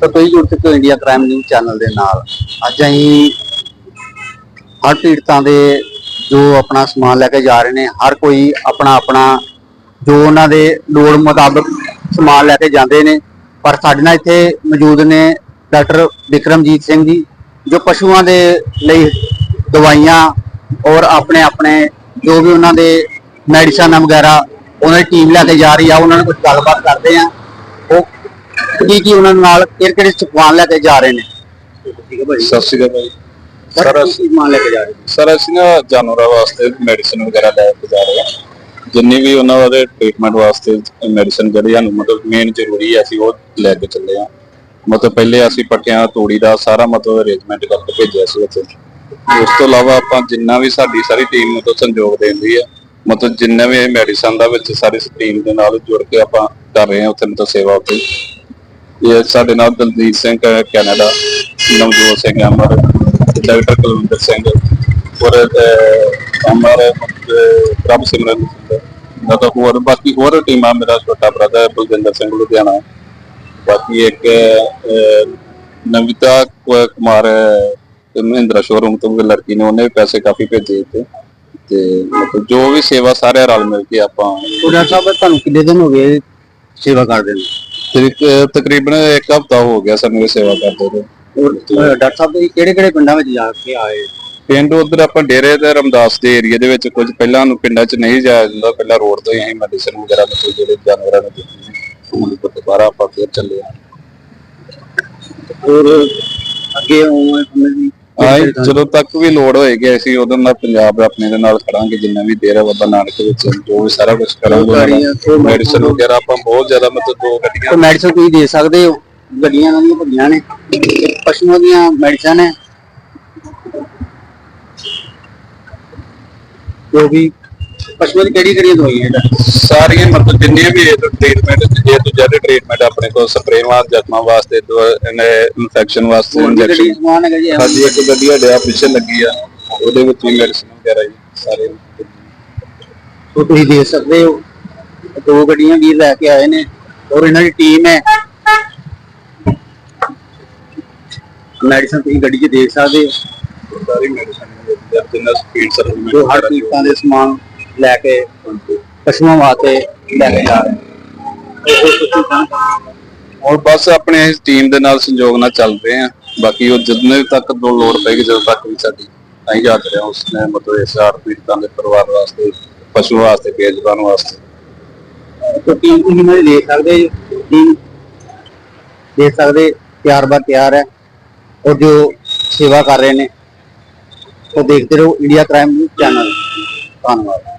ਤਾਂ ਤੁਸੀਂ ਜੁੜ ਚੁੱਕੇ ਹੋ ਇੰਡੀਆ ਕ੍ਰਾਈਮ ਨਿਊਜ਼ ਚੈਨਲ ਦੇ ਨਾਲ। ਅੱਜ ਅਸੀਂ ਹਰ ਪੀੜਤਾਂ ਦੇ ਜੋ ਆਪਣਾ ਸਮਾਨ ਲੈ ਕੇ ਜਾ ਰਹੇ ਨੇ, ਹਰ ਕੋਈ ਆਪਣਾ ਆਪਣਾ ਜੋ ਉਹਨਾਂ ਦੇ ਲੋੜ ਮੁਤਾਬਕ ਸਮਾਨ ਲੈ ਕੇ ਜਾਂਦੇ ਨੇ। ਪਰ ਸਾਡੇ ਨਾਲ ਇੱਥੇ ਮੌਜੂਦ ਨੇ ਡਾਕਟਰ ਵਿਕਰਮਜੀਤ ਸਿੰਘ ਜੀ, ਜੋ ਪਸ਼ੂਆਂ ਦੇ ਲਈ ਦਵਾਈਆਂ ਔਰ ਆਪਣੇ ਆਪਣੇ ਜੋ ਵੀ ਉਹਨਾਂ ਦੇ ਮੈਡੀਸਨ ਵਗੈਰਾ, ਉਹਨਾਂ ਦੀ ਟੀਮ ਲੈ ਕੇ ਜਾ ਰਹੀ ਆ, ਉਹਨਾਂ ਨਾਲ ਕੁਝ ਗੱਲਬਾਤ ਕਰਦੇ ਆ। ਕੀ ਕੀ ਉਹਨਾਂ ਨਾਲ ਕਿਹੜੇ ਕਿਹੜੇ ਸਮਾਨ ਲੈ ਕੇ ਜਾ ਰਹੇ ਨੇ? ਠੀਕ ਹੈ ਭਾਈ ਸਤਿ ਸ਼੍ਰੀ ਅਕਾਲ ਭਾਈ। ਸਰ ਕੀ ਸਮਾਨ ਲੈ ਕੇ ਜਾ ਰਹੇ ਨੇ? ਸਰ ਅਸੀਂ ਨਾ ਜਾਨਵਰਾਂ ਵਾਸਤੇ ਮੈਡੀਸਿਨ ਵਗੈਰਾ ਲੈ ਕੇ ਜਾ ਰਹੇ ਹਾਂ। ਜਿੰਨੀ ਵੀ ਉਹਨਾਂ ਦੇ ਟ੍ਰੀਟਮੈਂਟ ਵਾਸਤੇ ਮੈਡੀਸਿਨ ਜਿਹੜੀ ਸਾਨੂੰ ਮਤਲਬ ਮੇਨ ਜ਼ਰੂਰੀ ਹੈ ਅਸੀਂ ਉਹ ਲੈ ਕੇ ਚੱਲੇ ਹਾਂ। ਮਤਲਬ ਪਹਿਲੇ ਅਸੀਂ ਪੱਟਿਆਂ ਤੂੜੀ ਦਾ ਸਾਰਾ ਮਤਲਬ ਅਰੇਂਜਮੈਂਟ ਕਰਕੇ ਭੇਜਿਆ ਸੀ ਉੱਥੇ। ਉਸ ਤੋਂ ਇਲਾਵਾ ਆਪਾਂ ਜਿੰਨਾ ਵੀ ਸਾਡੀ ਸਾਰੀ ਟੀਮ ਮਤਲਬ ਸੰਯੋਗ ਦਿੰਦੀ ਹੈ। ਮਤਲਬ ਜਿੰਨਾ ਵੀ ਮੈਡੀਸਨ ਦਾ ਵਿੱਚ ਸਾਰੀ ਟੀਮ ਦੇ ਨਾਲ ਜੁੜ ਕੇ ਆਪਾਂ ਕਰ ਰਹੇ ਹਾਂ ਉੱਥੇ ਮਤਲਬ ਸੇਵਾ ਉੱਤੇ ਇਹ ਸਾਡੇ ਨਾਲ ਦਲਜੀਤ ਸਿੰਘ ਹੈ ਕੈਨੇਡਾ, ਨਵਜੋਤ ਸਿੰਘ, ਅਮਰ, ਡਾਕਟਰ ਕੁਲਵਿੰਦਰ ਸਿੰਘ ਔਰ ਅਮਰ ਪ੍ਰਭ ਸਿਮਰਨ ਸਿੰਘ ਨਾ ਹੋਰ, ਬਾਕੀ ਹੋਰ ਟੀਮਾਂ ਮੇਰਾ ਛੋਟਾ ਬ੍ਰਦਰ ਬਲਜਿੰਦਰ ਸਿੰਘ ਲੁਧਿਆਣਾ। ਬਾਕੀ ਇੱਕ ਨਵਿਤਾ ਕੁਮਾਰ ਮਹਿੰਦਰਾ ਸ਼ੋਰੂਮ ਤੋਂ ਲੜਕੀ ਨੇ, ਉਹਨੇ ਵੀ ਪੈਸੇ ਕਾਫੀ ਭੇਜੇ ਤੇ ਤੇ ਮਤਲਬ ਜੋ ਵੀ ਸੇਵਾ ਸਾਰੇ ਰਲ ਮਿਲ ਕੇ ਆਪਾਂ ਡਾਕਟਰ ਸਾਹਿਬ, ਤੁਹਾਨੂੰ ਕਿੰਨੇ ਦਿਨ ਹੋ ਗਏ ਸੇਵਾ ਕਰਦੇ ਨੇ? ਤਕਰੀਬਨ ਇੱਕ ਹਫਤਾ ਹੋ ਗਿਆ ਸਾਨੂੰ ਇਹ ਸੇਵਾ ਕਰਦੇ ਨੂੰ। ਔਰ ਡਾਕਟਰ ਸਾਹਿਬ ਤੁਸੀਂ ਕਿਹੜੇ ਕਿਹੜੇ ਪਿੰਡਾਂ ਵਿੱਚ ਜਾ ਕੇ ਆਏ? ਪਿੰਡ ਉਧਰ ਆਪਾਂ ਡੇਰੇ ਤੇ ਰਮਦਾਸ ਦੇ ਏਰੀਆ ਦੇ ਵਿੱਚ ਕੁਝ ਪਹਿਲਾਂ ਨੂੰ ਪਿੰਡਾਂ 'ਚ ਨਹੀਂ ਜਾਇਆ ਜਾਂਦਾ ਪਹਿਲਾਂ ਰੋਡ ਤੋਂ ਹੀ ਅਸੀਂ ਮੈਡੀਸਨ ਵਗੈਰਾ ਮਤਲਬ ਜਿਹੜੇ ਜਾਨਵਰਾਂ ਨੂੰ ਦਿੱਤੀ ਹੁਣ ਦੁਬਾਰਾ ਆਪਾਂ ਫੇਰ ਚੱਲੇ ਆ ਔਰ ਅੱਗੇ ਉਹ ਸਮੇਂ ਦੀ ਆਈ ਜਦੋਂ ਤੱਕ ਵੀ ਲੋੜ ਹੋਏਗੀ ਅਸੀਂ ਉਦੋਂ ਨਾਲ ਪੰਜਾਬ ਆਪਣੇ ਦੇ ਨਾਲ ਖੜਾਂਗੇ ਜਿੰਨਾ ਵੀ ਡੇਰਾ ਬਾਬਾ ਨਾਨਕ ਵਿੱਚ ਜੋ ਵੀ ਸਾਰਾ ਕੁਝ ਕਰਾਂਗੇ ਮੈਡੀਸਨ ਵਗੈਰਾ ਆਪਾਂ ਬਹੁਤ ਜ਼ਿਆਦਾ ਮਤਲਬ ਦੋ ਗੱਡੀਆਂ ਮੈਡੀਸਨ ਤੁਸੀਂ ਦੇ ਸਕਦੇ ਹੋ। ਗੱਡੀਆਂ ਦੀਆਂ ਭੱਜੀਆਂ ਨੇ। ਪਸ਼ੂਆਂ ਦੀਆਂ ਮੈਡੀਸਨ ਹੈ ਜੋ ਵੀ ਪਸ਼ੂਆਂ ਦੀ ਕਿਹੜੀ ਕਿਹੜੀ ਦਵਾਈਆਂ ਹੈ ਸਾਰੀਆਂ ਮਤਲਬ ਜਿੰਨੀਆਂ ਵੀ ਟ੍ਰੀਟਮੈਂਟ ਜੇ ਤੋਂ ਜ਼ਿਆਦਾ ਟ੍ਰੀਟਮੈਂਟ ਆਪਣੇ ਕੋਲ ਸਪਰੇਵਾਂ ਜ਼ਖਮਾਂ ਵਾਸਤੇ ਇਨਫੈਕਸ਼ਨ ਵਾਸਤੇ ਇੰਜੈਕਸ਼ਨ ਸਮਾਨ ਹੈਗਾ ਜੀ ਸਾਡੀ ਇੱਕ ਗੱਡੀ ਹੱਡੇ ਆ ਪਿੱਛੇ ਲੱਗੀ ਆ ਉਹਦੇ ਵਿੱਚ ਵੀ ਮੈਡੀਸਨ ਵਗੈਰਾ ਜੀ ਸਾਰੇ। ਉਹ ਤੁਸੀਂ ਦੇ ਸਕਦੇ ਹੋ ਦੋ ਗੱਡੀਆਂ ਵੀ ਲੈ ਕੇ ਆਏ ਨੇ ਔਰ ਇਹਨਾਂ ਦੀ ਟੀਮ ਹੈ। ਮੈਡੀਸਨ ਤੁਸੀਂ ਗੱਡੀ 'ਚ ਦੇਖ ਸਕਦੇ ਹੋ। ਸਾਰੀ ਮੈਡੀਸਨ ਜਿੰਨਾ ਸਪੀਡ ਸਰਵਿਸ ਜੋ ਹਰ ਕੀਮਤਾਂ ਦੇ ਸਮਾਨ ਲੈ ਕੇ ਪਸ਼ੂਆਂ ਵਾਸਤੇ ਲੈ ਕੇ ਜਾ ਰਹੇ ਔਰ ਬਸ ਆਪਣੇ ਇਸ ਟੀਮ ਦੇ ਨਾਲ ਸੰਯੋਗ ਨਾਲ ਚੱਲ ਰਹੇ ਆ ਬਾਕੀ ਉਹ ਜਿੰਨੇ ਤੱਕ ਦੋ ਲੋੜ ਪੈਗੀ ਜਦੋਂ ਤੱਕ ਵੀ ਸਾਡੀ ਨਹੀਂ ਜਾ ਰਿਹਾ ਉਸ ਨੇ ਮਤਲਬ ਇਸ ਆਰ ਪੀੜਤਾਂ ਦੇ ਪਰਿਵਾਰ ਵਾਸਤੇ ਪਸ਼ੂ ਵਾਸਤੇ ਬੇਜ਼ਬਾਨ ਵਾਸਤੇ। ਤੇ ਟੀਮ ਨੂੰ ਇਹਨਾਂ ਸਕਦੇ ਟੀਮ ਦੇ ਸਕਦੇ ਤਿਆਰ ਬਾ ਤਿਆਰ ਹੈ। ਉਹ ਜੋ ਸੇਵਾ ਕਰ ਰਹੇ ਨੇ ਉਹ ਦੇਖਦੇ ਰਹੋ ਇੰਡੀਆ ਕ੍ਰਾਈਮ ਚੈਨਲ ਧੰਨਵਾਦ।